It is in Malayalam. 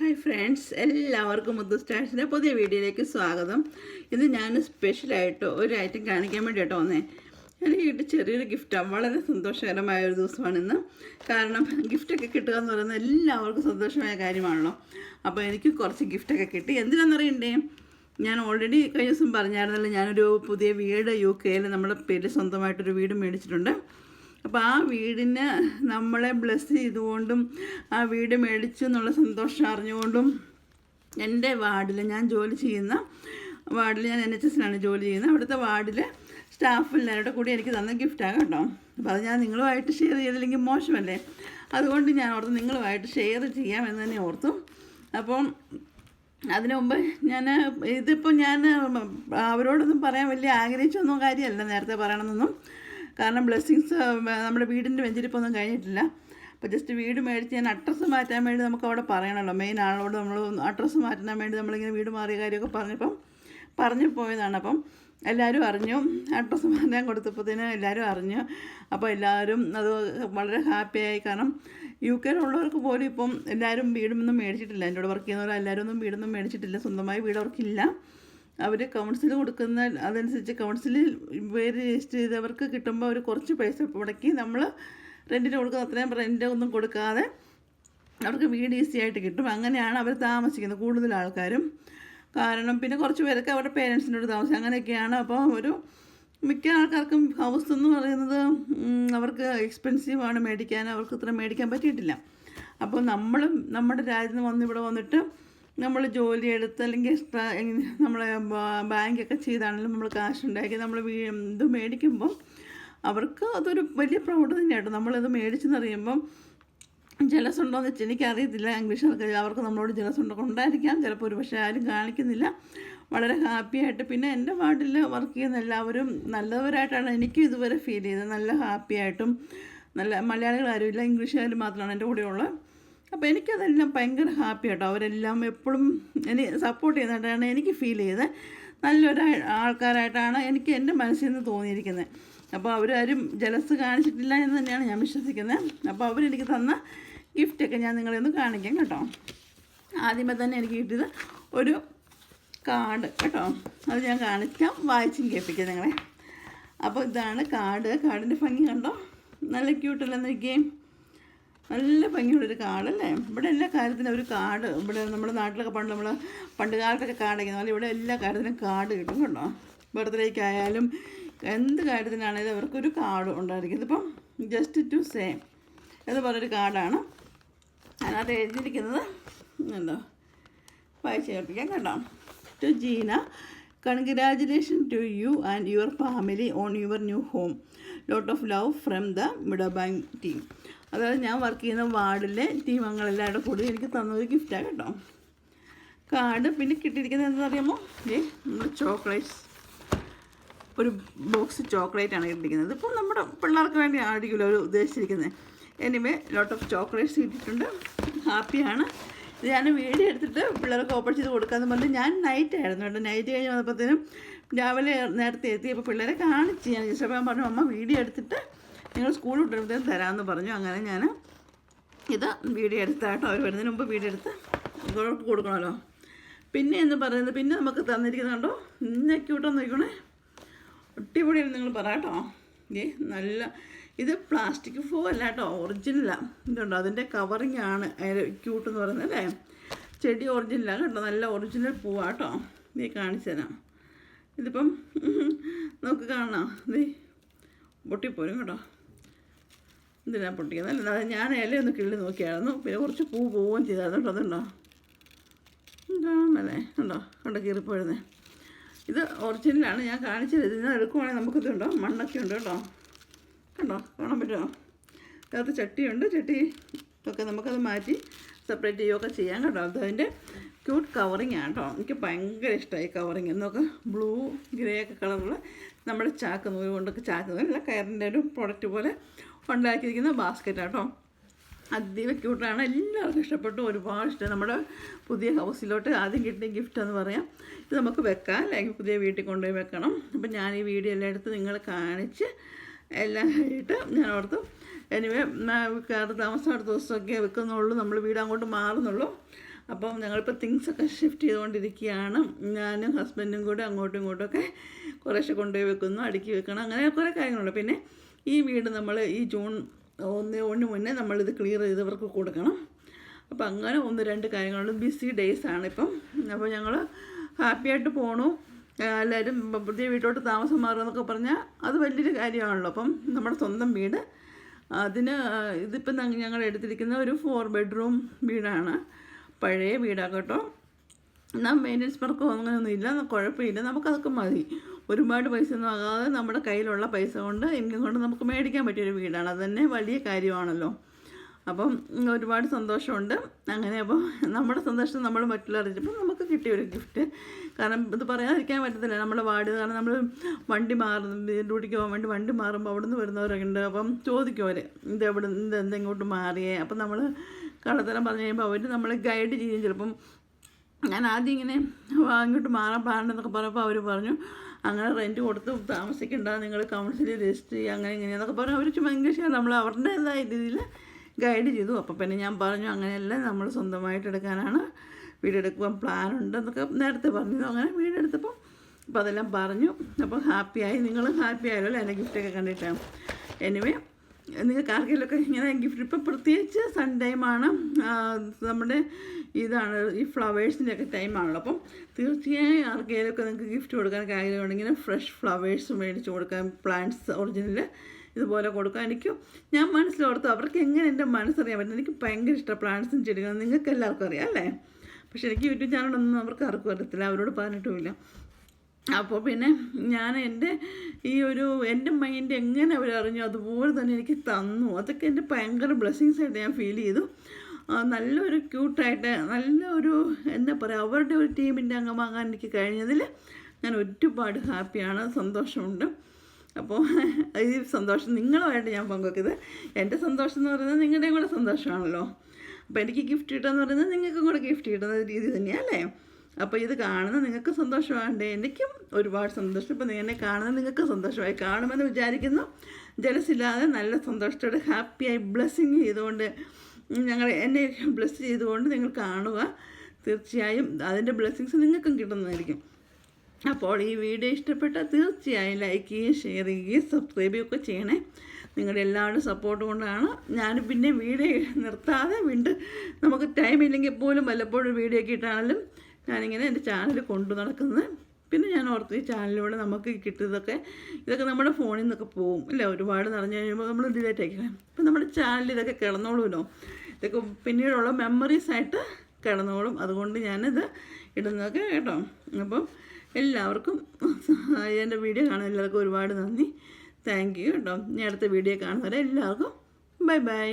ഹായ് ഫ്രണ്ട്സ് എല്ലാവർക്കും മുത്തു സ്റ്റാൻസിന്റെ പുതിയ വീഡിയോയിലേക്ക് സ്വാഗതം. ഇത് ഞാൻ സ്പെഷ്യലായിട്ട് ഒരു ഐറ്റം കാണിക്കാൻ വേണ്ടിയിട്ടോ വന്നേ. എനിക്ക് കിട്ടിയ ചെറിയൊരു ഗിഫ്റ്റാണ് വളരെ സന്തോഷകരമായ ഒരു ദിവസമാണ് ഇന്ന്. കാരണം ഗിഫ്റ്റൊക്കെ കിട്ടുക എന്ന് പറയുന്നത് എല്ലാവർക്കും സന്തോഷമായ കാര്യമാണല്ലോ. അപ്പോൾ എനിക്ക് കുറച്ച് ഗിഫ്റ്റൊക്കെ കിട്ടി. എന്തിനാണെന്നറിയണ്ടേ? ഞാൻ ഓൾറെഡി കഴിഞ്ഞ ദിവസം പറഞ്ഞായിരുന്നല്ലോ ഞാനൊരു പുതിയ വീട് യു കെയിൽ നമ്മുടെ പേരിൽ സ്വന്തമായിട്ടൊരു വീട് മേടിച്ചിട്ടുണ്ട്. അപ്പോൾ ആ വീടിന് നമ്മളെ ബ്ലെസ് ചെയ്തുകൊണ്ടും ആ വീട് മേടിച്ചു എന്നുള്ള സന്തോഷം അറിഞ്ഞുകൊണ്ടും എന്റെ വാർഡിൽ ഞാൻ ജോലി ചെയ്യുന്ന വാർഡിൽ ഞാൻ എൻ എച്ച് എസിലാണ് ജോലി ചെയ്യുന്നത് അവിടുത്തെ വാർഡിൽ സ്റ്റാഫ് എല്ലാവരുടെ കൂടി എനിക്ക് തന്ന ഗിഫ്റ്റാണ് കേട്ടോ. അപ്പോൾ അത് ഞാൻ നിങ്ങളുമായിട്ട് ഷെയർ ചെയ്തില്ലെങ്കിൽ മോശമല്ലേ? അതുകൊണ്ട് ഞാൻ ഓർത്തു നിങ്ങളുമായിട്ട് ഷെയർ ചെയ്യാമെന്ന് തന്നെ ഓർത്തു. അപ്പം അതിനു മുമ്പ് ഞാൻ ഇതിപ്പോൾ ഞാൻ അവരോടൊന്നും പറയാൻ വലിയ ആഗ്രഹിച്ചൊന്നും കാര്യമല്ല നേരത്തെ പറയണമെന്നൊന്നും. കാരണം ബ്ലെസ്സിങ്സ് നമ്മുടെ വീടിന്റെ വെഞ്ചിരിപ്പൊന്നും കഴിഞ്ഞിട്ടില്ല. അപ്പോൾ ജസ്റ്റ് വീട് മേടിച്ച് ഞാൻ അഡ്രസ്സ് മാറ്റാൻ വേണ്ടി നമുക്ക് അവിടെ പറയണമല്ലോ മെയിൻ ആളോട് നമ്മൾ അഡ്രസ്സ് മാറ്റാൻ വേണ്ടി നമ്മളിങ്ങനെ വീട് മാറിയ കാര്യമൊക്കെ പറഞ്ഞപ്പം പറഞ്ഞു പോയതാണ്. അപ്പം എല്ലാവരും അറിഞ്ഞു. അഡ്രസ്സ് മാറ്റാൻ കൊടുത്തപ്പോഴത്തേന് എല്ലാവരും അറിഞ്ഞു. അപ്പോൾ എല്ലാവരും അത് വളരെ ഹാപ്പിയായി കാരണം യു കെയിലുള്ളവർക്ക് പോലും ഇപ്പം എല്ലാവരും വീടൊന്നും മേടിച്ചിട്ടില്ല. എന്റെ കൂടെ വർക്ക് ചെയ്യുന്നവർ എല്ലാവരും ഒന്നും വീടൊന്നും മേടിച്ചിട്ടില്ല. സ്വന്തമായി വീട് അവർക്കില്ല. അവർ കൗൺസിൽ കൊടുക്കുന്ന അതനുസരിച്ച് കൗൺസിലിൽ പേര് രജിസ്റ്റർ ചെയ്തവർക്ക് കിട്ടുമ്പോൾ അവർ കുറച്ച് പൈസ മുടക്കി നമ്മൾ റെന്റിന് കൊടുക്കുന്ന അത്രയും റെന്റ് ഒന്നും കൊടുക്കാതെ അവർക്ക് വീട് ഈസി ആയിട്ട് കിട്ടും. അങ്ങനെയാണ് അവർ താമസിക്കുന്നത് കൂടുതൽ ആൾക്കാരും. കാരണം പിന്നെ കുറച്ച് പേരൊക്കെ അവരുടെ പേരൻസിനോട് താമസിക്കും. അങ്ങനെയൊക്കെയാണ് അപ്പോൾ ഒരു മിക്ക ആൾക്കാർക്കും ഹൗസ് എന്ന് പറയുന്നത് അവർക്ക് എക്സ്പെൻസീവാണ് മേടിക്കാൻ അവർക്ക് ഇത്ര മേടിക്കാൻ പറ്റിയിട്ടില്ല. അപ്പോൾ നമ്മളും നമ്മുടെ രാജ്യത്ത് വന്ന് ഇവിടെ വന്നിട്ട് നമ്മൾ ജോലി എടുത്ത് അല്ലെങ്കിൽ എക്സ്ട്രാ നമ്മൾ ബാങ്കൊക്കെ ചെയ്താണെങ്കിലും നമ്മൾ കാശ് ഉണ്ടാക്കി നമ്മൾ ഇത് മേടിക്കുമ്പം അവർക്ക് അതൊരു വലിയ പ്രൗഢ തന്നെയാട്ടോ. നമ്മളിത് മേടിച്ചെന്നറിയുമ്പം ജലസ് ഉണ്ടോയെന്ന് വെച്ചാൽ എനിക്കറിയത്തില്ല. ഇംഗ്ലീഷ് അവർക്ക് നമ്മളോട് ജലസ് ഉണ്ടോ ഉണ്ടായിരിക്കാം ചിലപ്പോൾ ഒരു പക്ഷേ ആരും കാണിക്കുന്നില്ല. വളരെ ഹാപ്പിയായിട്ട് പിന്നെ എന്റെ വാർഡിൽ വർക്ക് ചെയ്യുന്ന എല്ലാവരും നല്ലവരായിട്ടാണ് എനിക്കും ഇതുവരെ ഫീൽ ചെയ്തത് നല്ല ഹാപ്പിയായിട്ടും നല്ല മലയാളികൾ ആരുമില്ല ഇംഗ്ലീഷുകാർ മാത്രമാണ് എന്റെ കൂടെയുള്ളത്. അപ്പോൾ എനിക്കതെല്ലാം ഭയങ്കര ഹാപ്പി കേട്ടോ അവരെല്ലാം എപ്പോഴും എന്നെ സപ്പോർട്ട് ചെയ്യുന്നതായിട്ടാണ് എനിക്ക് ഫീൽ ചെയ്തത് നല്ലൊരു ആൾക്കാരായിട്ടാണ് എനിക്ക് എന്റെ മനസ്സിൽ നിന്ന് തോന്നിയിരിക്കുന്നത് അപ്പോൾ അവരാരും ജലസ് കാണിച്ചിട്ടില്ല എന്ന് തന്നെയാണ് ഞാൻ വിശ്വസിക്കുന്നത് അപ്പോൾ അവരെനിക്ക് തന്ന ഗിഫ്റ്റൊക്കെ ഞാൻ നിങ്ങളെ ഒന്ന് കാണിക്കാം കേട്ടോ. ആദ്യമേ തന്നെ എനിക്ക് കിട്ടിയത് ഒരു കാർഡ് കേട്ടോ. അത് ഞാൻ കാണിക്കാം. വായിച്ചും കേൾപ്പിക്കാം നിങ്ങളെ. അപ്പോൾ ഇതാണ് കാർഡ്. കാർഡിന്റെ ഭംഗി കണ്ടോ? നല്ല ക്യൂട്ടല്ലേ നോക്കിയേ നല്ല ഭംഗിയുള്ളൊരു കാടല്ലേ? ഇവിടെ എല്ലാ കാര്യത്തിനും ഒരു കാട്. ഇവിടെ നമ്മുടെ നാട്ടിലൊക്കെ പണ്ട് നമ്മൾ പണ്ട് കാലത്തൊക്കെ കാർഡ് അയക്കുന്ന പോലെ ഇവിടെ എല്ലാ കാര്യത്തിനും കാട് കിട്ടും കേട്ടോ. ബർത്ത്ഡേക്കായാലും എന്ത് കാര്യത്തിനാണെങ്കിലും അവർക്കൊരു കാട് ഉണ്ടായിരിക്കും. ഇതിപ്പം ജസ്റ്റ് ടു സെയിം എന്ന് പറഞ്ഞൊരു കാടാണ്. അതിനകത്ത് എഴുതിയിരിക്കുന്നത് എന്തോ വായിച്ച് കേൾപ്പിക്കാം കേട്ടോ. To Jeena congratulation to you and your family on your new home lot of love from the Midabang team അതായത് ഞാൻ വർക്ക് ചെയ്യുന്ന വാർഡിലെ ടീം അംഗങ്ങളെല്ലാവരുടെ കൂടി എനിക്ക് തന്നൊരു ഗിഫ്റ്റാണ് കേട്ടോ. കാർഡ് പിന്നെ കിട്ടിയിരിക്കുന്നത് എന്താണെന്നറിയാമോ ഏ നമ്മുടെ ചോക്ലേറ്റ്സ് ഒരു ബോക്സ് ചോക്ലേറ്റ് ആണ് കിട്ടിയിരിക്കുന്നത്. ഇപ്പം നമ്മുടെ പിള്ളേർക്ക് വേണ്ടി ആയിരിക്കുമല്ലോ അവർ ഉദ്ദേശിച്ചിരിക്കുന്നത്. എനിവേ ലോട്ട് ഓഫ് ചോക്ലേറ്റ്സ് കിട്ടിയിട്ടുണ്ട്. ഹാപ്പിയാണ് ഇത് ഞാൻ വീഡിയോ എടുത്തിട്ട് പിള്ളേർക്ക് ഓപ്പൺ ചെയ്ത് കൊടുക്കാമെന്ന് പറഞ്ഞു ഞാൻ നൈറ്റ് ആയിരുന്നു കേട്ടോ. നൈറ്റ് കഴിഞ്ഞ് വന്നപ്പോഴത്തേനും രാവിലെ നേരത്തെ എത്തി. അപ്പോൾ പിള്ളേരെ കാണിച്ച് ഞാൻ ജസ്റ്റ് പറഞ്ഞു അമ്മ വീഡിയോ എടുത്തിട്ട് നിങ്ങൾ സ്കൂൾ വിട്ടുമ്പോഴത്തേനും തരാമെന്ന് പറഞ്ഞു. അങ്ങനെ ഞാൻ ഇത് വീഡിയോ എടുത്താട്ടോ അവർ വരുന്നതിന് മുമ്പ് വീഡിയോ എടുത്ത് ഇതോട്ട് കൊടുക്കണമല്ലോ. പിന്നെ എന്ന് പറയുന്നത് പിന്നെ നമുക്ക് തന്നിരിക്കുന്നത് കണ്ടോ? ഇന്ന ക്യൂട്ടോ നോക്കണേ ഒട്ടിപൊടി നിങ്ങൾ പറ കേട്ടോ. ഏ നല്ല ഇത് പ്ലാസ്റ്റിക് ഫോ അല്ല കേട്ടോ. ഒറിജിനലാണ് ഇതുണ്ടോ? അതിന്റെ കവറിങ് ആണ്. ക്യൂട്ട് എന്ന് പറയുന്നത് അല്ലേ? ചെടി ഒറിജിനലാണ് കേട്ടോ നല്ല ഒറിജിനൽ പൂവാട്ടോ നീ കാണിച്ചു തരാം. ഇതിപ്പം നമുക്ക് കാണാം. നീ പൊട്ടിപ്പോരും കേട്ടോ. എന്തിനാ പൊട്ടിക്കുന്നത്. അല്ല അത് ഞാൻ ഇലയൊന്ന് കിള്ളി നോക്കിയായിരുന്നു. പിന്നെ കുറച്ച് പൂ പോവുകയും ചെയ്തായിരുന്നു കേട്ടോ. അതുണ്ടോ കാണാമല്ലേ ഉണ്ടോ കണ്ടോ കീറിപ്പോഴുന്നത് ഇത് ഒറിജിനലാണ് ഞാൻ കാണിച്ചത്. ഇതിന് എടുക്കുവാണെങ്കിൽ നമുക്കിതുണ്ടോ മണ്ണൊക്കെ ഉണ്ട് കേട്ടോ. കണ്ടോ? കാണാൻ പറ്റുമോ? അതിനകത്ത് ചട്ടിയുണ്ട് ചട്ടി ഒക്കെ നമുക്കത് മാറ്റി സെപ്പറേറ്റ് ചെയ്യുകയൊക്കെ ചെയ്യാം കേട്ടോ. അത് അതിന്റെ ക്യൂട്ട് കവറിങ് ആണ് കേട്ടോ. എനിക്ക് ഭയങ്കര ഇഷ്ടമായി കവറിങ് എന്നൊക്കെ ബ്ലൂ ഗ്രേ ഒക്കെ കളറുള്ള നമ്മുടെ ചാക്ക് നൂൽ കൊണ്ടൊക്കെ ചാക്ക് നൂലല്ല കയറിന്റെ ഒരു പ്രൊഡക്റ്റ് പോലെ ഉണ്ടാക്കിയിരിക്കുന്ന ബാസ്ക്കറ്റ് കേട്ടോ അതീവ ക്യൂട്ടാണ് എല്ലാവർക്കും ഇഷ്ടപ്പെട്ടു. ഒരുപാട് ഇഷ്ടം. നമ്മുടെ പുതിയ ഹൗസിലോട്ട് ആദ്യം കിട്ടിയ ഗിഫ്റ്റ് എന്ന് പറയാം. ഇത് നമുക്ക് വെക്കാം. അല്ലെങ്കിൽ പുതിയ വീട്ടിൽ കൊണ്ടുപോയി വെക്കണം. അപ്പം ഞാൻ ഈ വീഡിയോ എല്ലാം എടുത്ത് നിങ്ങൾ കാണിച്ച് എല്ലാം കഴിഞ്ഞിട്ട് ഞാൻ ഓർത്തു എനിവേ കയറി താമസം അടുത്ത ദിവസമൊക്കെ വെക്കുന്നുള്ളൂ. നമ്മൾ വീട് അങ്ങോട്ട് മാറുന്നുള്ളൂ. അപ്പം ഞങ്ങളിപ്പോൾ തിങ്സൊക്കെ ഷിഫ്റ്റ് ചെയ്തുകൊണ്ടിരിക്കുകയാണ്. ഞാനും ഹസ്ബൻഡും കൂടെ അങ്ങോട്ടും ഇങ്ങോട്ടൊക്കെ കുറേശ്ശെ കൊണ്ടുപോയി വെക്കുന്നു അടുക്കി വെക്കണം അങ്ങനെ കുറേ കാര്യങ്ങളുണ്ട്. പിന്നെ ഈ വീട് നമ്മൾ ഈ ജൂൺ ഒന്ന് ഒന്ന് മുന്നേ നമ്മളിത് ക്ലിയർ ചെയ്തവർക്ക് കൊടുക്കണം. അപ്പോൾ അങ്ങനെ ഒന്ന് രണ്ട് കാര്യങ്ങളുണ്ട്. ബിസി ഡേയ്സ് ആണ് ഇപ്പം. അപ്പോൾ ഞങ്ങൾ ഹാപ്പി ആയിട്ട് പോണു. എല്ലാവരും പുതിയ വീട്ടിലോട്ട് താമസം മാറുക എന്നൊക്കെ പറഞ്ഞാൽ അത് വലിയൊരു കാര്യമാണല്ലോ. അപ്പം നമ്മുടെ സ്വന്തം വീട്. അതിന് ഇതിപ്പം ഞങ്ങൾ എടുത്തിരിക്കുന്ന ഒരു ഫോർ ബെഡ്റൂം വീടാണ്. പഴയ വീടാണ് കേട്ടോ. എന്നാൽ മെയിന്റനൻസ് വർക്കോ അങ്ങനെയൊന്നും ഇല്ല. കുഴപ്പമില്ല. നമുക്കതൊക്കെ മതി. ഒരുപാട് പൈസ ഒന്നും ആകാതെ നമ്മുടെ കയ്യിലുള്ള പൈസ കൊണ്ട് ഇൻകം കൊണ്ട് നമുക്ക് മേടിക്കാൻ പറ്റിയൊരു വീടാണ്. അത് തന്നെ വലിയ കാര്യമാണല്ലോ. അപ്പം ഒരുപാട് സന്തോഷമുണ്ട്. അങ്ങനെ അപ്പോൾ നമ്മുടെ സന്തോഷം നമ്മൾ മറ്റുള്ളവർ അറിയിച്ചപ്പോൾ നമുക്ക് കിട്ടിയ ഒരു ഗിഫ്റ്റ് കാരണം ഇത് പറയാതിരിക്കാൻ പറ്റത്തില്ല. നമ്മുടെ വാർഡ് കാരണം നമ്മൾ വണ്ടി മാറുന്നു ഡ്യൂട്ടിക്ക് പോകാൻ വേണ്ടി വണ്ടി മാറുമ്പോൾ അവിടെ നിന്ന് വരുന്നവരൊക്കെ ഉണ്ട്. അപ്പം ചോദിക്കും അവർ ഇത് എവിടെ ഇത് എന്തെങ്കിലും മാറിയേ? അപ്പം നമ്മൾ കള്ളത്തരം പറഞ്ഞു കഴിയുമ്പോൾ അവർ നമ്മളെ ഗൈഡ് ചെയ്യും. ചിലപ്പം ഞാൻ ആദ്യം ഇങ്ങനെ അങ്ങോട്ട് മാറാൻ പാടുണ്ടെന്നൊക്കെ പറഞ്ഞപ്പോൾ അവർ പറഞ്ഞു അങ്ങനെ റെന്റ് കൊടുത്ത് താമസിക്കേണ്ട നിങ്ങൾ കൗൺസിലിൽ രജിസ്റ്റർ ചെയ്യുക അങ്ങനെ ഇങ്ങനെയെന്നൊക്കെ പറഞ്ഞു അവർ ചുമ്മാ ഇംഗ്ലീഷ് നമ്മൾ അവരുടേതായ രീതിയിൽ ഗൈഡ് ചെയ്തു. അപ്പോൾ പിന്നെ ഞാൻ പറഞ്ഞു അങ്ങനെയല്ല നമ്മൾ സ്വന്തമായിട്ട് എടുക്കാനാണ് വീടെടുക്കുവാൻ പ്ലാൻ ഉണ്ടെന്നൊക്കെ നേരത്തെ പറഞ്ഞു. അങ്ങനെ വീടെടുത്തപ്പോൾ അപ്പോൾ അതെല്ലാം പറഞ്ഞു. അപ്പോൾ ഹാപ്പിയായി നിങ്ങളും ഹാപ്പി ആയല്ലോ എന്റെ ഗിഫ്റ്റൊക്കെ കണ്ടിട്ടാണ് എനിവേ നിങ്ങൾക്ക് ആർക്കെങ്കിലുമൊക്കെ ഇങ്ങനെ ഗിഫ്റ്റ് ഇപ്പോൾ പ്രത്യേകിച്ച് സൺ ടൈമാണ് നമ്മുടെ ഇതാണ് ഈ ഫ്ലവേഴ്സിന്റെ ഒക്കെ ടൈമാണല്ലോ അപ്പം തീർച്ചയായും ആർക്കെങ്കിലുമൊക്കെ നിങ്ങൾക്ക് ഗിഫ്റ്റ് കൊടുക്കാൻ ആഗ്രഹമുണ്ടെങ്കിൽ ഫ്രഷ് ഫ്ലവേഴ്സ് മേടിച്ച് കൊടുക്കാൻ പ്ലാന്റ്സ് ഒറിജിനൽ ഇതുപോലെ കൊടുക്കാൻ എനിക്ക് ഞാൻ മനസ്സിലോർത്തു അവർക്ക് എങ്ങനെ എന്റെ മനസ്സറിയാൻ പറ്റും? എനിക്ക് ഭയങ്കര ഇഷ്ടം പ്ലാന്റ്സും ചെടികളും. നിങ്ങൾക്ക് എല്ലാവർക്കും അറിയാം അല്ലേ? പക്ഷെ എനിക്ക് യൂട്യൂബ് ചാനലൊന്നും അവർക്ക് ആർക്കും അറിയത്തില്ല. അവരോട് പറഞ്ഞിട്ടുമില്ല. അപ്പോൾ പിന്നെ ഞാൻ എന്റെ ഈ ഒരു എന്റെ മൈൻഡ് എങ്ങനെ അവരറിഞ്ഞു അതുപോലെ തന്നെ എനിക്ക് തന്നു. അതൊക്കെ എന്റെ ഭയങ്കര ബ്ലെസ്സിങ്സ് ആയിട്ട് ഞാൻ ഫീൽ ചെയ്തു. നല്ലൊരു ക്യൂട്ടായിട്ട് നല്ലൊരു എന്താ പറയുക അവരുടെ ഒരു ടീമിന്റെ അംഗമാകാൻ എനിക്ക് കഴിഞ്ഞതിൽ ഞാൻ ഒരുപാട് ഹാപ്പിയാണ് സന്തോഷമുണ്ട്. അപ്പോൾ ഈ സന്തോഷം നിങ്ങളുമായിട്ട് ഞാൻ പങ്കുവെക്കുന്നത് എന്റെ സന്തോഷം എന്ന് പറയുന്നത് നിങ്ങളുടെയും കൂടെ സന്തോഷമാണല്ലോ. അപ്പോൾ എനിക്ക് ഗിഫ്റ്റ് കിട്ടുക എന്ന് പറയുന്നത് നിങ്ങൾക്കും കൂടെ ഗിഫ്റ്റ് കിട്ടുന്ന രീതി തന്നെയല്ലേ അപ്പോൾ ഇത് കാണുന്ന നിങ്ങൾക്ക് സന്തോഷമാകണ്ടേ? എനിക്കും ഒരുപാട് സന്തോഷം. ഇപ്പം എന്നെ കാണുന്ന നിങ്ങൾക്ക് സന്തോഷമായി കാണുമെന്ന് വിചാരിക്കുന്നു. ജലസില്ലാതെ നല്ല സന്തോഷത്തോടെ ഹാപ്പിയായി ബ്ലെസ്സിങ് ചെയ്തുകൊണ്ട് ഞങ്ങൾ എന്നെ ബ്ലെസ് ചെയ്തുകൊണ്ട് നിങ്ങൾ കാണുക. തീർച്ചയായും അതിന്റെ ബ്ലെസ്സിങ്സ് നിങ്ങൾക്കും കിട്ടുന്നതായിരിക്കും. അപ്പോൾ ഈ വീഡിയോ ഇഷ്ടപ്പെട്ടാൽ തീർച്ചയായും ലൈക്ക് ചെയ്യുകയും ഷെയർ ചെയ്യുകയും സബ്സ്ക്രൈബ് ചെയ്യുകയൊക്കെ ചെയ്യണേ. നിങ്ങളുടെ എല്ലാവരുടെ സപ്പോർട്ട് കൊണ്ടാണ്. ഞാൻ പിന്നെ വീഡിയോ നിർത്താതെ വീണ്ടും നമുക്ക് ടൈം ഇല്ലെങ്കിൽ പോലും വല്ലപ്പോഴും വീഡിയോ ഒക്കെ ഇട്ടാണെങ്കിലും ഞാനിങ്ങനെ എന്റെ ചാനൽ കൊണ്ടു നടക്കുന്നത് പിന്നെ ഞാൻ ഓർത്ത് ഈ ചാനലിലൂടെ നമുക്ക് കിട്ടിയതൊക്കെ ഇതൊക്കെ നമ്മുടെ ഫോണിൽ നിന്നൊക്കെ പോകും ഇല്ല ഒരുപാട് നിറഞ്ഞു കഴിയുമ്പോൾ നമ്മൾ ഡിലേറ്റ് ആക്കിക്കണം ഇപ്പം നമ്മുടെ ചാനലിൽ ഇതൊക്കെ കിടന്നോളൂല്ലോ. ഇതൊക്കെ പിന്നീടുള്ള മെമ്മറീസ് ആയിട്ട് കിടന്നോളും. അതുകൊണ്ട് ഞാനിത് ഇടുന്നതൊക്കെ കേട്ടോ. അപ്പം എല്ലാവർക്കും എന്റെ വീഡിയോ കാണാൻ എല്ലാവർക്കും ഒരുപാട് നന്ദി. താങ്ക് യു കേട്ടോ. ഇനി അടുത്ത വീഡിയോ കാണുന്നവരെ എല്ലാവർക്കും ബൈ ബൈ